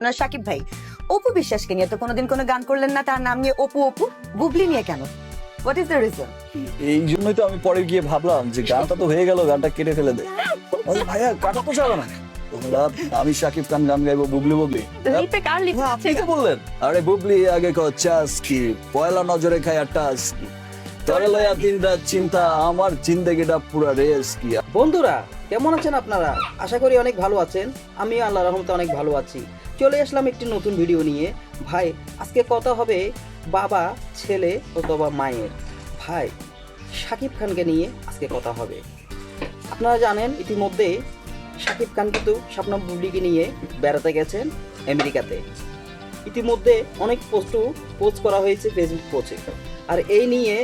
না সাকিব ভাই অপু বিশ্বাসকে নিয়ে তো কোনোদিন কোনো গান করলেন না তার নাম নিয়ে অপু অপু বুবলি নিয়ে কেন? হোয়াট ইজ দ্য রিজন এই জন্যই তো আমি পরে গিয়ে ভাবলাম যে গানটা তো হয়ে গেল গানটা কেটে ফেলে দে। আরে ভাইয়া কাটা তো যাবে না আমি শাকিব খান গান গাইবো বুবলি বুবলি হ্যাঁ, আপনি বললেন। আরে বুবলি আগে কো চাস কি? পয়লা নজরে খায় টাস কি? তোরে দিন রাত চিন্তা, আমার জিন্দেগিটা পুরা রেস কি বন্ধুরা, কেমন আছেন আপনারা? আশা করি অনেক ভালো আছেন। আমি আল্লাহ রহমতে অনেক ভালো আছি। চলে আসলাম একটি নতুন ভিডিও নিয়ে। ভাই, আজকে কথা হবে বাবা, ছেলে অথবা মায়ের। ভাই শাকিব খানকে নিয়ে আজকে কথা হবে। আপনারা জানেন, ইতিমধ্যে শাকিব খান কিন্তু স্বপ্নম বুবলিকে নিয়ে বেড়াতে গেছেন আমেরিকাতে। ইতিমধ্যে অনেক পোস্টও পোস্ট করা হয়েছে ফেসবুক পোস্টে আর এই নিয়ে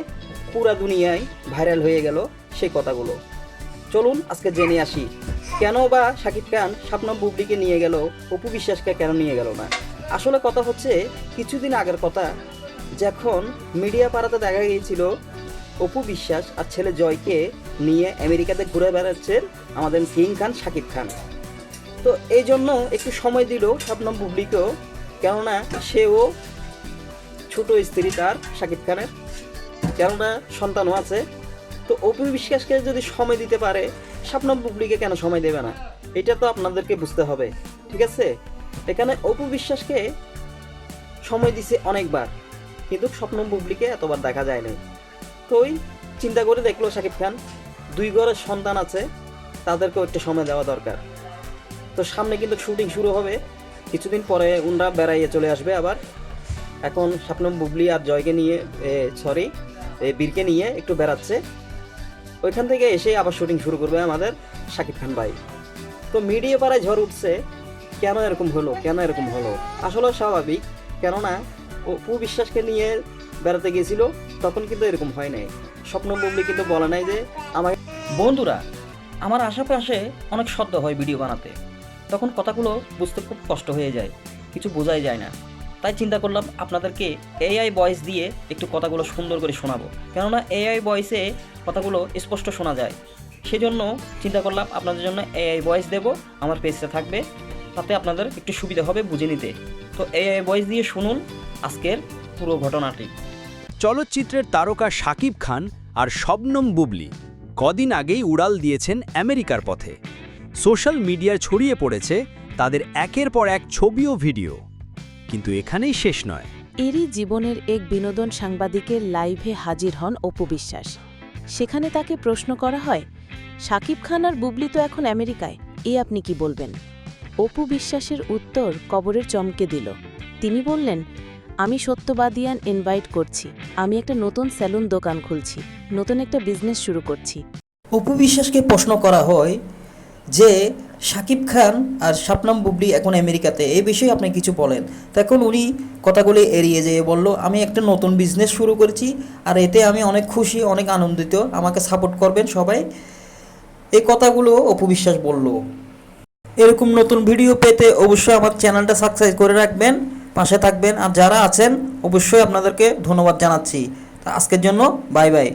পুরা দুনিয়ায় ভাইরাল হয়ে গেল সেই কথাগুলো। চলুন আজকে জেনে আসি, কেন বা শাকিব খান স্বপ্নম বুবলিকে নিয়ে গেল, অপু বিশ্বাসকে কেন নিয়ে গেল না? আসলে কথা হচ্ছে, কিছুদিন আগের কথা, যখন মিডিয়া পাড়াতে দেখা গিয়েছিল অপু বিশ্বাস আর ছেলে জয়কে নিয়ে আমেরিকাতে ঘুরে বেড়াচ্ছেন আমাদের কিং খান শাকিব খান। তো এই জন্য একটু সময় দিল স্বপ্নম বুবলিকেও, কেননা সেও ছোট স্ত্রী তার শাকিব খানের। কেননা সন্তানও আছে। তো অপু বিশ্বাসকে যদি সময় দিতে পারে, স্বপ্নম বুবলিকে কেন সময় দেবে না? এটা তো আপনাদেরকে বুঝতে হবে, ঠিক আছে? এখানে অপু বিশ্বাসকে সময় দিছে অনেকবার, কিন্তু স্বপ্নম বুবলিকে এতবার দেখা যায় নাই তো ওই চিন্তা করে দেখল শাকিব খান, দুই ঘরের সন্তান আছে, তাদেরকেও একটু সময় দেওয়া দরকার। তো সামনে কিন্তু শুটিং শুরু হবে, কিছুদিন পরে উনরা বেড়াইয়ে চলে আসবে আবার। এখন স্বপ্নম বুবলি আর জয়কে নিয়ে সরি বীরকে নিয়ে একটু বেড়াচ্ছে। ওইখান থেকে এসে আবার শুটিং শুরু করবে আমাদের শাকিব খান ভাই। তো মিডিয়া পাড়ায় ঝড় উঠছে, কেন এরকম হলো, কেন এরকম হলো? আসলে স্বাভাবিক, কেননা অপু বিশ্বাসকে নিয়ে বেড়াতে গিয়েছিল তখন কিন্তু এরকম হয় নাই। স্বপ্ন বুবলি কিন্তু বলে নাই যে আমাকে বন্ধুরা, আমার আশেপাশে অনেক শব্দ হয় ভিডিও বানাতে। তখন কথাগুলো বুঝতে খুব কষ্ট হয়ে যায়, কিছু বোঝাই যায় না। তাই চিন্তা করলাম আপনাদেরকে এআই ভয়েস দিয়ে একটু কথাগুলো সুন্দর করে শোনাবো। কেননা এআই ভয়েসে কথাগুলো স্পষ্ট শোনা যায়। সেজন্য চিন্তা করলাম আপনাদের জন্য এআই ভয়েস দেব, আমার পেজটা থাকবে। তাতে আপনাদের একটু সুবিধা হবে বুঝে নিতে। তো এআই ভয়েস দিয়ে শুনুন আজকের পুরো ঘটনাটি। চলচ্চিত্রের তারকা শাকিব খান আর শবনম বুবলি কদিন আগেই উড়াল দিয়েছেন আমেরিকার পথে। সোশ্যাল মিডিয়ায় ছড়িয়ে পড়েছে তাদের একের পর এক ছবি ও ভিডিও। কিন্তু এখানেই শেষ নয়। এরই জীবনের এক বিনোদন সাংবাদিকের লাইভে হাজির হন অপু বিশ্বাস। সেখানে তাকে প্রশ্ন করা হয় শাকিব খান আর বুবলি তো এখন আমেরিকায় এ আপনি কি বলবেন? অপু বিশ্বাসের উত্তর কবরের চমকে দিল। তিনি বললেন আমি সত্যবাদিয়ান ইনভাইট করছি। আমি একটা নতুন স্যালুন দোকান খুলছি। নতুন একটা বিজনেস শুরু করছি। অপু বিশ্বাসকে প্রশ্ন করা হয় যে শাকিব খান আর শাবনাম বুবলি এখন আমেরিকাতে এই বিষয়ে আপনি কিছু বলেন। তখন উনি কথাগুলি এড়িয়ে যেয়ে বলল, আমি একটা নতুন বিজনেস শুরু করেছি আর এতে আমি অনেক খুশি, অনেক আনন্দিত। আমাকে সাপোর্ট করবেন সবাই। এই কথাগুলো অপু বিশ্বাস বলল। এরকম নতুন ভিডিও পেতে অবশ্যই আমার চ্যানেলটা সাবস্ক্রাইব করে রাখবেন, পাশে থাকবেন। আর যারা আছেন, অবশ্যই আপনাদেরকে ধন্যবাদ জানাচ্ছি। তা আজকের জন্য বাই বাই